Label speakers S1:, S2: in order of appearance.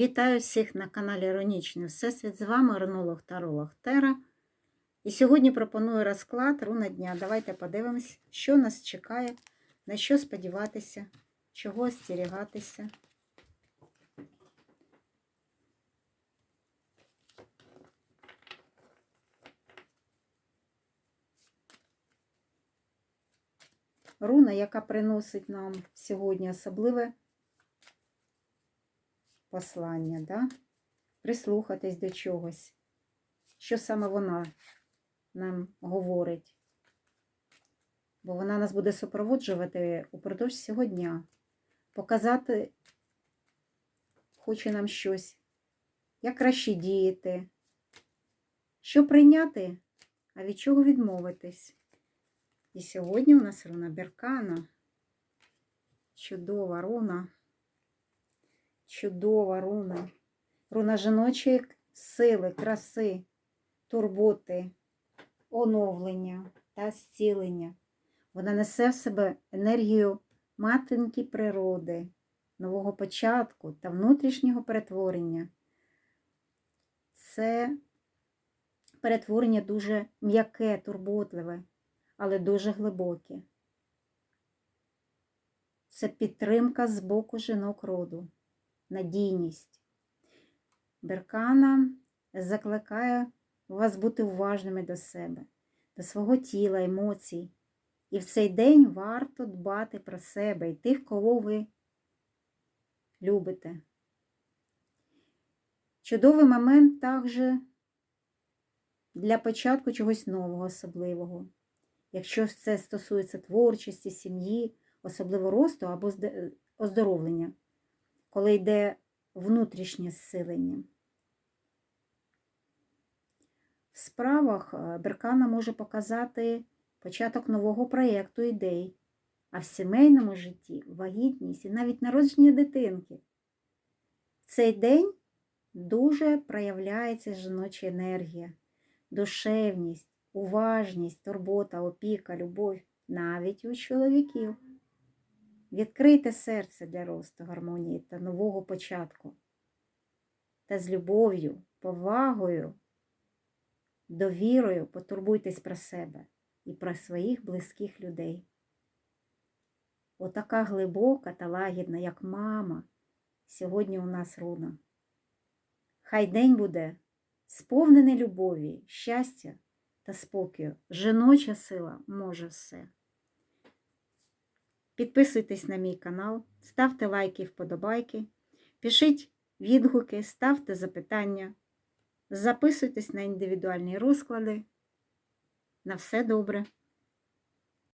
S1: Вітаю всіх на каналі Іронічний Всесвіт. З вами Ренолог Таролог Тера. І сьогодні пропоную розклад руна дня. Давайте подивимось, що нас чекає, на що сподіватися, чого остерігатися. Руна, яка приносить нам сьогодні особливе послання, да? прислухатись до чогось, що саме вона нам говорить. Бо вона нас буде супроводжувати упродовж цього дня, показати хоче нам щось, як краще діяти, що прийняти, а від чого відмовитись. І сьогодні у нас руна Беркана. Чудова руна. Чудова руна. Руна жіночої сили, краси, турботи, оновлення та зцілення. Вона несе в себе енергію матинки природи, нового початку та внутрішнього перетворення. Це перетворення дуже м'яке, турботливе, але дуже глибоке. Це підтримка з боку жінок роду надійність. Беркана закликає вас бути уважними до себе, до свого тіла, емоцій. І в цей день варто дбати про себе і тих, кого ви любите. Чудовий момент також для початку чогось нового, особливого. Якщо це стосується творчості, сім'ї, особливо росту або оздоровлення коли йде внутрішнє зсилення. В справах е, Беркана може показати початок нового проєкту ідей, а в сімейному житті вагітність і навіть народження дитинки. В цей день дуже проявляється жіноча енергія, душевність, уважність, турбота, опіка, любов навіть у чоловіків. Відкрийте серце для росту гармонії та нового початку. Та з любов'ю, повагою, довірою потурбуйтесь про себе і про своїх близьких людей. Отака глибока та лагідна, як мама, сьогодні у нас руна. Хай день буде сповнений любові, щастя та спокою. Жіноча сила може все. Підписуйтесь на мій канал, ставте лайки і вподобайки, пишіть відгуки, ставте запитання, записуйтесь на індивідуальні розклади. На все добре!